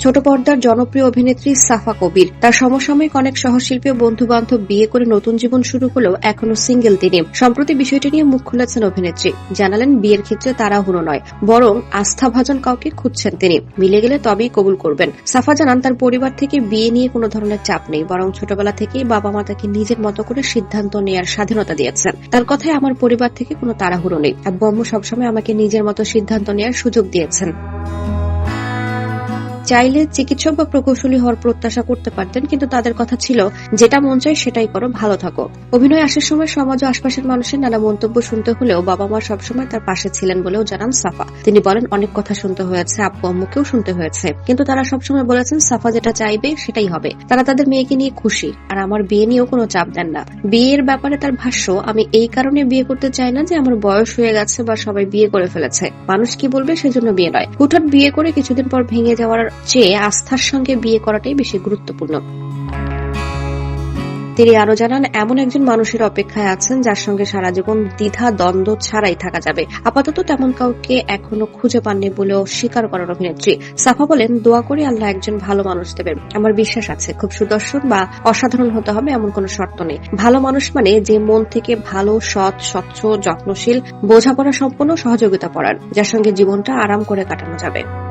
ছোট পর্দার জনপ্রিয় অভিনেত্রী সাফা কবির। তার সমসাময়িক অনেক সহশিল্পী ও বন্ধু বান্ধব বিয়ে করে নতুন জীবন শুরু হলেও এখনও সিঙ্গেল তিনি। সম্প্রতি বিষয়টি নিয়ে মুখ খুলেছেন অভিনেত্রী। জানালেন, বিয়ের ক্ষেত্রে তাড়াহুড়ো নয়, বরং আস্থাভাজন কাউকে খুঁজছেন তিনি। মিলে গেলে তবেই কবুল করবেন। সাফা জানান, তার পরিবার থেকে বিয়ে নিয়ে কোনো ধরনের চাপ নেই, বরং ছোটবেলা থেকেই বাবা মা তাকে নিজের মতো করে সিদ্ধান্ত নেয়ার স্বাধীনতা দিয়েছেন। তার কথায়, আমার পরিবার থেকে কোনো তাড়াহুড়ো নেই আব্বু আম্মু সবসময় আমাকে নিজের মতো সিদ্ধান্ত নেয়ার সুযোগ দিয়েছেন। চাইলে চিকিৎসক বা প্রকৌশলী হওয়ার প্রত্যাশা করতে পারতেন, কিন্তু তাদের কথা ছিল, যেটা মন চায় সেটাই করো, ভালো থাকো। অভিনয় আসার সময় সমাজ ও আশপাশের মানুষের নানা মন্তব্য শুনতে হলেও বাবা মা সবসময় তার পাশে ছিলেন বলেও জানান সাফা। তিনি বলেন, অনেক কথা শুনতে হয়েছে, আব্বু আম্মুকেও শুনতে হয়েছে। কিন্তু তারা সবসময় বলেছেন, সাফা যেটা চাইবে সেটাই হবে। তারা তাদের মেয়েকে নিয়ে খুশি, আর আমার বিয়ে নিয়েও কোনো চাপ দেন না। বিয়ের ব্যাপারে তার ভাষ্য, আমি এই কারণে বিয়ে করতে চাই না যে আমার বয়স হয়ে গেছে বা সবাই বিয়ে করে ফেলেছে। মানুষ কি বলবে সেজন্য বিয়ে নয়। হুঠাৎ বিয়ে করে কিছুদিন পর ভেঙে যাওয়ার চেয়ে আস্থার সঙ্গে বিয়ে করাটাই বেশি গুরুত্বপূর্ণ। তিনি আরও জানান, এমন একজন মানুষের অপেক্ষায় আছেন যার সঙ্গে সারা জীবন দ্বিধা, দ্বন্দ্ব ছাড়াই থাকা যাবে। আপাতত তেমন কাউকে এখনও খুঁজে পাননি বলেও স্বীকার করেন অভিনেত্রী। সাফা বলেন, দোয়া করে আল্লাহ একজন ভালো মানুষ দেবেন। আমার বিশ্বাস আছে, খুব সুদর্শন বা অসাধারণ হতে হবে এমন কোনো শর্ত নেই। ভালো মানুষ মানে যে মন থেকে ভালো, সৎ, স্বচ্ছ, যত্নশীল, বোঝাপড়া সম্পন্ন সহযোগিতা পড়ার যার সঙ্গে জীবনটা আরাম করে কাটানো যাবে।